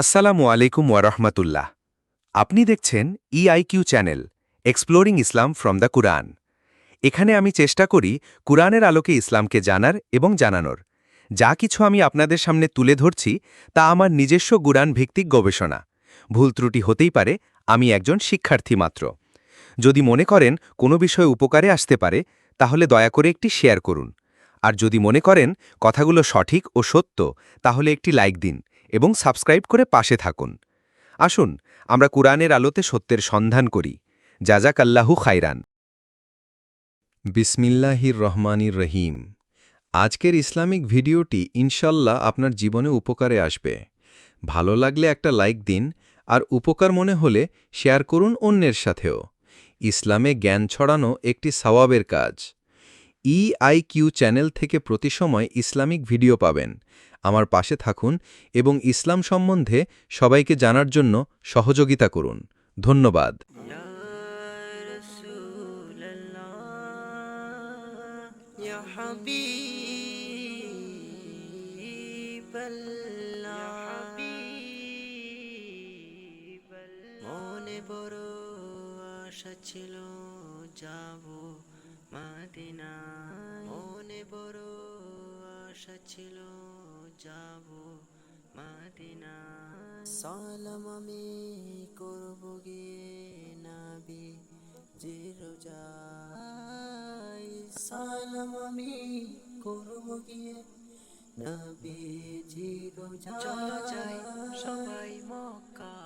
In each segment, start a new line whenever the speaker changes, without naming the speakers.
আসসালামু আলাইকুম ওয়ারহমাতুল্লাহ আপনি দেখছেন EIQ channel exploring Islam from the Quran এখানে আমি চেষ্টা করি কুরআনের আলোকে ইসলামকে জানার এবং জানানোর। যা কিছু আমি আপনাদের সামনে তুলে ধরছি তা আমার নিজস্ব গুরান ভিত্তিক গবেষণা। ভুল ত্রুটি হতেই পারে, আমি একজন শিক্ষার্থী মাত্র। যদি মনে করেন কোনো বিষয় উপকারে আসতে পারে, তাহলে দয়া করে একটি শেয়ার করুন। আর যদি মনে করেন কথাগুলো সঠিক ও সত্য, তাহলে একটি লাইক দিন। এবং সাবস্ক্রাইব করে পাশে থাকুন। আসুন, আমরা কুরআনের আলোতে সত্যের সন্ধান করি। জাজাক আল্লাহু খাইরান বিসমিল্লাহির রহমানির রহিম। আজকের ইসলামিক ভিডিওটি ইনশাল্লাহ আপনার জীবনে উপকারে আসবে। ভালো লাগলে একটা লাইক দিন, আর উপকার মনে হলে শেয়ার করুন অন্যের সাথেও। ইসলামে জ্ঞান ছড়ানো একটি সওয়াবের কাজ। ইআইকিউ চ্যানেল থেকে প্রতি সময় ইসলামিক ভিডিও পাবেন। আমার পাশে থাকুন এবং ইসলাম সম্বন্ধে সবাইকে জানার জন্য সহযোগিতা করুন। ধন্যবাদ।
মনে বড় আশা ছিল, যাব মাদিনা। মনে বড় আশা ছিল যাব মাদিনা। সালাম আমি করব গিয়ে নাবি জিরোজাই সালাম আমি করব গিয়ে নবী জিরোজাই চলো যাই সবাই মক্কা। মদিনায়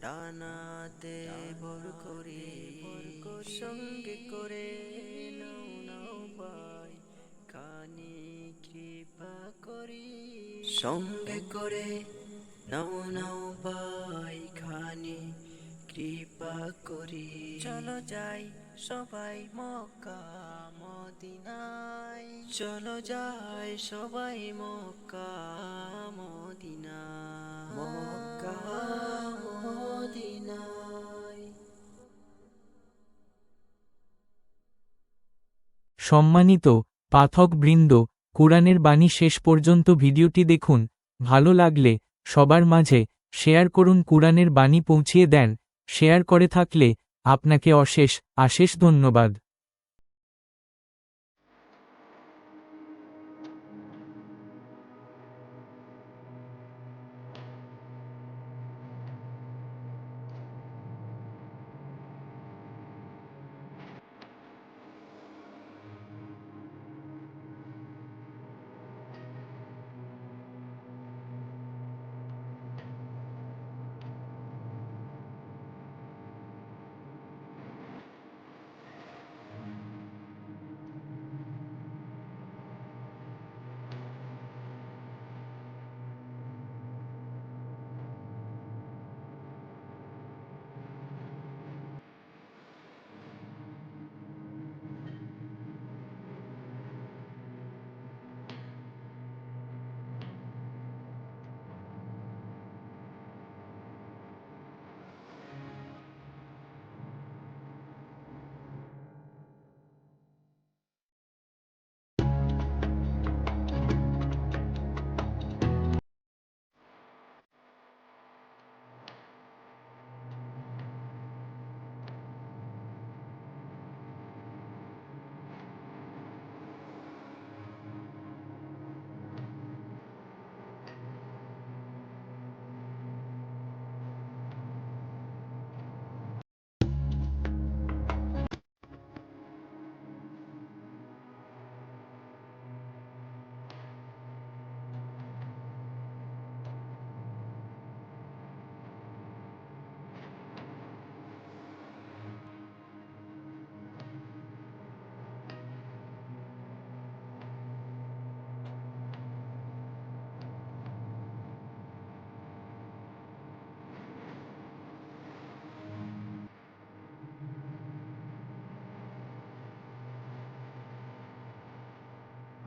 ডানাতে ভর করি, সঙ্গে করে নাও নাও ভাই, কানে কৃপা করি। সঙ্গে করে নাও নাও ভাই খানি কৃপা করি। চলো যাই সবাই মক্কা, মদিনায়। চলো যাই সবাই মক্কা মদিনা
সম্মানিত পাঠকবৃন্দ, কোরআনের বাণী শেষ পর্যন্ত ভিডিওটি দেখুন, ভালো লাগলে সবার মাঝে শেয়ার করুন, কোরআনের বাণী পৌঁছিয়ে দেন, শেয়ার করে থাকলে আপনাকে অশেষ, আশেষ ধন্যবাদ।